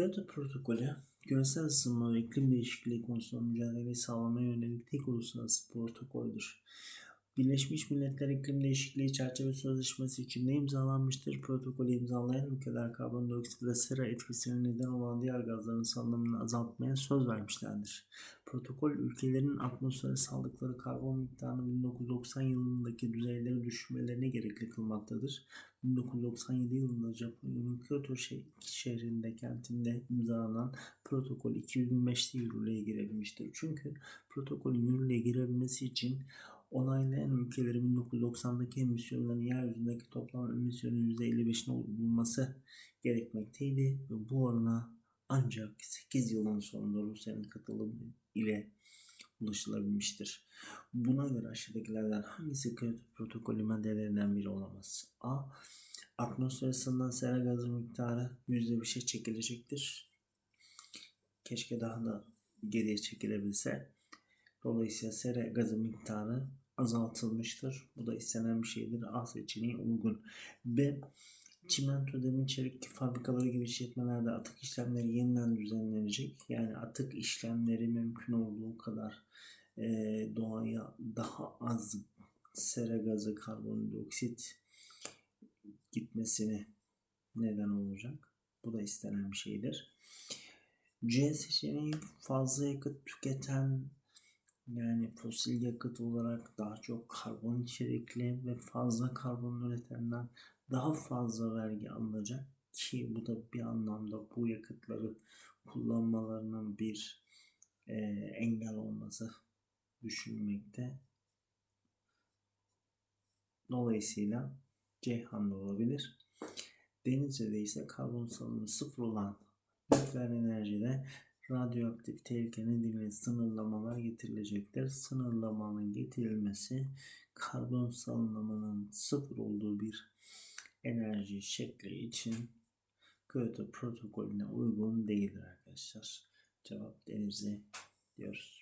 Kyoto Protokolü, küresel ısınma ve iklim değişikliği konusunda mücadeleyi sağlamaya yönelik tek uluslararası protokoldür. Birleşmiş Milletler İklim Değişikliği Çerçeve Sözleşmesi içinde imzalanmıştır. Protokolü imzalayan ülkeler karbondioksit ve sera etkisine neden olan diğer gazların salınımını azaltmaya söz vermişlerdir. Protokol ülkelerin atmosfere saldıkları karbon miktarını 1990 yılındaki düzeyleri düşürmelerine gerekli kılmaktadır. 1997 yılında Japonya'nın Kyoto şehrinde kentinde imzalanan protokol 2005'te yürürlüğe girebilmiştir. Çünkü protokolün yürürlüğe girebilmesi için onaylayan ülkelerin 1990'daki emisyonların yeryüzündeki toplam emisyonun %55'ini bulması gerekmekteydi ve bu orana ancak 8 yılın sonunda Rusya'nın katılımı ile ulaşılabilmiştir. Buna göre aşağıdakilerden hangisi Kyoto protokolü maddelerinden biri olamaz? A. Atmosfer ısısından sera gazı miktarı %5'e çekilecektir. Keşke daha da geriye çekilebilse. Dolayısıyla sera gazı miktarı azaltılmıştır. Bu da istenen bir şeydir. A seçeneği uygun. B. Çimento demir çelik fabrikaları gibi işletmelerde atık işlemleri yeniden düzenlenecek. Yani atık işlemleri mümkün olduğu kadar e, doğaya daha az sera gazı, karbondioksit gitmesine neden olacak. Bu da istenen bir şeydir. C seçeneği fazla yakıt tüketen yani fosil yakıt olarak daha çok karbon içerikli ve fazla karbon üretenden daha fazla vergi alınacak ki bu da bir anlamda bu yakıtları kullanmalarının bir e, engel olması düşünülmekte. Dolayısıyla Ceyhan'da olabilir. Denizde ise karbon salınımı sıfır olan nükleer enerjide radyoaktif tehlike nedeniyle sınırlamalar getirilecektir. Sınırlamanın getirilmesi karbon salınımının sıfır olduğu bir enerji şekli için Kyoto protokolüne uygun değildir arkadaşlar. Cevap Denizli diyoruz.